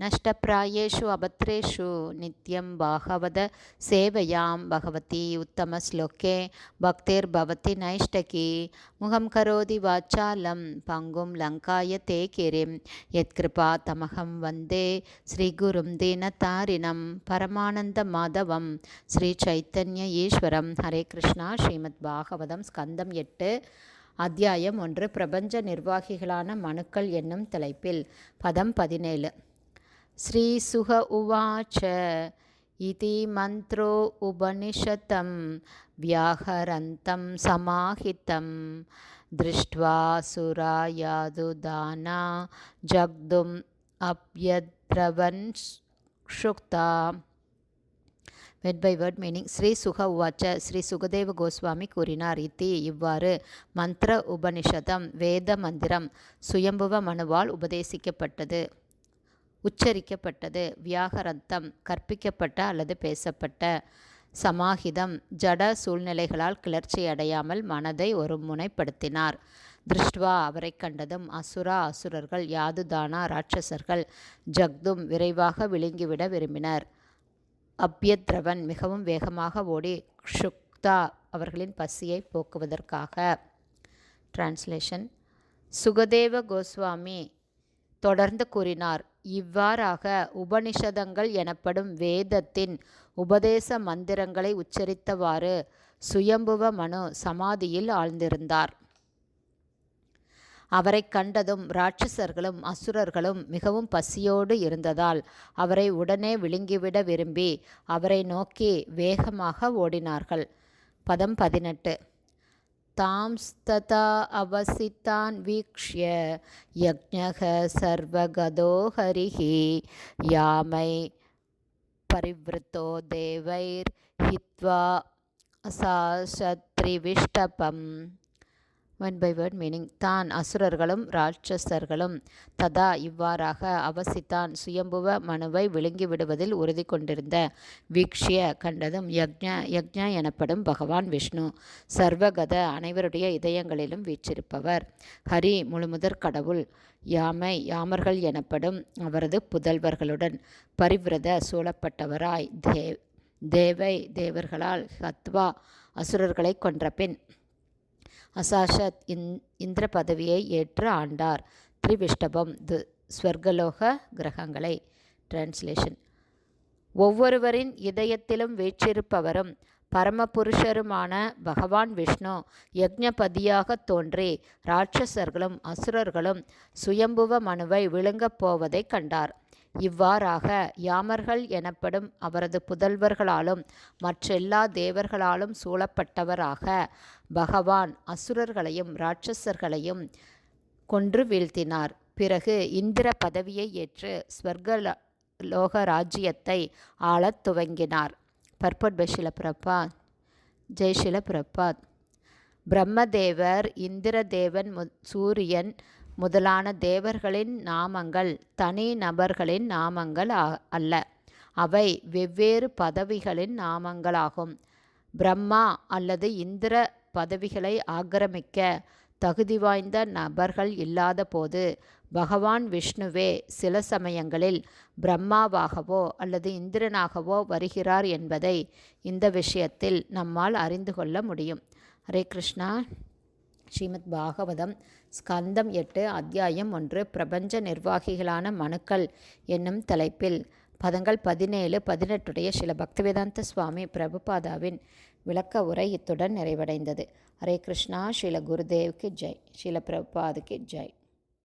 நஷ்டப்பிராயேஷு அபத்ரேஷு நித்யம் பாகவத சேவையாம் பகவதி உத்தம ஸ்லோகே பக்தேர் பவதி நைஷ்டகி முகம் கரோதி வாச்சாலம் பங்கும் லங்காய தே கிரிம் யத்கிருபா தமகம் வந்தே ஸ்ரீகுரும் தீனதாரிணம் பரமானந்த மாதவம் ஸ்ரீ சைத்தன்ய ஈஸ்வரம் ஹரே கிருஷ்ணா ஸ்ரீமத் பாகவதம் ஸ்கந்தம் எட்டு அத்தியாயம் ஒன்று பிரபஞ்ச நிர்வாகிகளான மனுக்கள் என்னும் தலைப்பில் பதம் பதினேழு. श्रीसुह उवाच इति मन्त्रो उपनिषतं व्याहरन्तं समाहितं दृष्ट्वा सुरायादुदाना जग्धुम् अप्यद्रवन् क्षुक्ता word by word meaning Shri Shuka உவாச்ச ஸ்ரீ சுகதேவ கோஸ்வாமி கூறினார் இத்தி இவ்வாறு மந்திர உபனிஷதம் வேத மந்திரம் சுயம்புவ மனுவால் உபதேசிக்கப்பட்டது உச்சரிக்கப்பட்டது. வியாகரத்தம் கற்பிக்கப்பட்ட அல்லது பேசப்பட்ட சமாஹிதம் ஜட சூழ்நிலைகளால் கிளர்ச்சி அடையாமல் மனதை ஒரு முனைப்படுத்தினார். திருஷ்டுவா அவரை கண்டதும் அசுரா அசுரர்கள் யாதுதானா ராட்சசர்கள் ஜக்தும் விரைவாக விழுங்கிவிட விரும்பினர். அப்யத்ரவன் மிகவும் வேகமாக ஓடி க்ஷுக்தா அவர்களின் பசியை போக்குவதற்காக. டிரான்ஸ்லேஷன் சுகதேவ கோஸ்வாமி தொடர்ந்து கூறினார். இவ்வாறாக உபனிஷதங்கள் எனப்படும் வேதத்தின் உபதேச மந்திரங்களை உச்சரித்தவாறு சுயம்புவ மனு சமாதியில் ஆழ்ந்திருந்தார். அவரை கண்டதும் ராட்சசர்களும் அசுரர்களும் மிகவும் பசியோடு இருந்ததால் அவரை உடனே விழுங்கிவிட விரும்பி அவரை நோக்கி வேகமாக ஓடினார்கள். பதம் பதினெட்டு. तांस्तथा अवसितान् वीक्ष्य यज्ञः सर्वगतो हरिः यामै परिवृतो देवैर्हित्वा सा शत्रिविष्टपम् ஒன் பை வேர்ட் மீனிங் தான் அசுரர்களும் ராட்சஸர்களும் ததா இவ்வாறாக அவசித்தான் சுயம்புவ மனுவை விழுங்கி விடுவதில் உறுதி கொண்டிருந்த வீக்ஷிய கண்டதும் யக்ஞ யக்ஞ எனப்படும் பகவான் விஷ்ணு சர்வகத அனைவருடைய இதயங்களிலும் வீற்றிருப்பவர். ஹரி முழுமுதற் கடவுள் யாமை யாமர்கள் எனப்படும் அவரது புதல்வர்களுடன் பரிவிரத சூழப்பட்டவராய் தேவ் தேவை தேவர்களால் ஹத்வா அசுரர்களை கொன்ற பின் அசாஷத் இந் இந்திர பதவியை ஏற்று ஆண்டார். திரிவிஷ்டபம் து ஸ்வர்கலோக கிரகங்களை. டிரான்ஸ்லேஷன் ஒவ்வொருவரின் இதயத்திலும் வீற்றிருப்பவரும் பரமபுருஷருமான பகவான் விஷ்ணு யக்ஞபதியாக தோன்றி ராட்சசர்களும் அசுரர்களும் சுயம்புவ மனுவை விழுங்கப் போவதைக் கண்டார். இவ்வாறாக யாமர்கள் எனப்படும் அவரது புதல்வர்களாலும் மற்றெல்லா தேவர்களாலும் சூழப்பட்டவராக பகவான் அசுரர்களையும் ராட்சசர்களையும் கொன்று வீழ்த்தினார். பிறகு இந்திர பதவியை ஏற்று ஸ்வர்க லோக ராஜ்யத்தை ஆளத் துவங்கினார். பர்பட் பிரபாத் ஜெய்ஷில பிரபாத் பிரம்மதேவர் இந்திரதேவன் சூரியன் முதலான தேவர்களின் நாமங்கள் தனி நபர்களின் நாமங்கள் அல்ல. அவை வெவ்வேறு பதவிகளின் நாமங்களாகும். பிரம்மா அல்லது இந்திர பதவிகளை ஆக்கிரமிக்க தகுதி வாய்ந்த நபர்கள் இல்லாத போது பகவான் விஷ்ணுவே சில சமயங்களில் பிரம்மாவாகவோ அல்லது இந்திரனாகவோ வருகிறார் என்பதை இந்த விஷயத்தில் நம்மால் அறிந்து கொள்ள முடியும். ஹரே கிருஷ்ணா. ஸ்ரீமத் பாகவதம் ஸ்கந்தம் எட்டு அத்தியாயம் ஒன்று பிரபஞ்ச நிர்வாகிகளான மனுக்கள் என்னும் தலைப்பில் பதங்கள் பதினேழு பதினெட்டுடைய சில பக்திவேதாந்த சுவாமி பிரபுபாதாவின் விளக்க உரை இத்துடன் நிறைவடைந்தது. ஹரே கிருஷ்ணா ஸ்ரீல குருதேவ்க்கு ஜெய். ஸ்ரீல பிரபுபாதுக்கு ஜெய்.